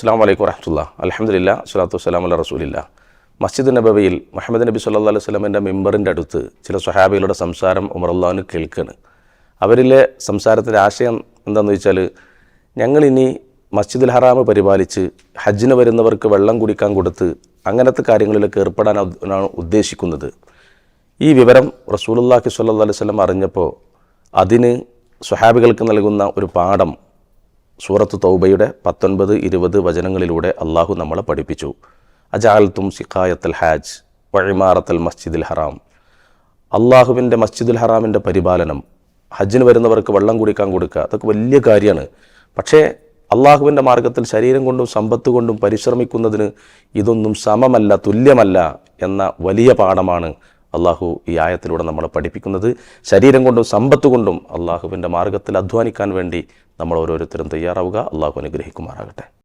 അസ്സാം വലൈക്കും വരഹമുല്ല അലഹമില്ല സ്വലാത്തു വസ്സലാം അല്ല റസൂലില്ല. മസ്ജിദ് നബവിയിൽ മുഹമ്മദ് നബി സല്ലാ അലൈഹി സ്വലമിന്റെ മെമ്പറിന്റെ അടുത്ത് ചില സ്വഹാബികളുടെ സംസാരം ഉമറുല്ലാവിന് കേൾക്കുകയാണ് അവരിലെ സംസാരത്തിന്റെ ആശയം എന്താണെന്ന് വെച്ചാൽ ഞങ്ങളിനി മസ്ജിദുൽ ഹറാമ് പരിപാലിച്ച് ഹജ്ജിന് വരുന്നവർക്ക് വെള്ളം കുടിക്കാൻ കൊടുത്ത് അങ്ങനത്തെ കാര്യങ്ങളിലൊക്കെ ഏർപ്പെടാനാണ് ഉദ്ദേശിക്കുന്നത്. ഈ വിവരം സ്വല്ലല്ലാഹി അലൈഹി വസല്ലം അറിഞ്ഞപ്പോൾ അതിന് സ്വഹാബികൾക്ക് നൽകുന്ന ഒരു പാഠം സൂറത്ത് തൗബയുടെ പത്തൊൻപത് ഇരുപത് വചനങ്ങളിലൂടെ അള്ളാഹു നമ്മളെ പഠിപ്പിച്ചു. അജാൽത്തും സിഖായത്തൽ ഹാജ് വഴിമാറത്തൽ മസ്ജിദുൽ ഹറാം. അള്ളാഹുവിന്റെ മസ്ജിദുൽ ഹറാമിന്റെ പരിപാലനം ഹജ്ജിന് വരുന്നവർക്ക് വെള്ളം കുടിക്കാൻ കൊടുക്കുക അതൊക്കെ വലിയ കാര്യമാണ്. പക്ഷേ അള്ളാഹുവിന്റെ മാർഗത്തിൽ ശരീരം കൊണ്ടും സമ്പത്ത് കൊണ്ടും പരിശ്രമിക്കുന്നതിന് ഇതൊന്നും സമമല്ല തുല്യമല്ല എന്ന വലിയ പാഠമാണ് അള്ളാഹു ഈ ആയത്തിലൂടെ നമ്മളെ പഠിപ്പിക്കുന്നത്. ശരീരം കൊണ്ടും സമ്പത്ത് കൊണ്ടും അള്ളാഹുവിന്റെ മാർഗത്തിൽ അധ്വാനിക്കാൻ വേണ്ടി നമ്മൾ ഓരോരുത്തരും തയ്യാറാവുക. അള്ളാഹു അനുഗ്രഹിക്കുമാറാകട്ടെ.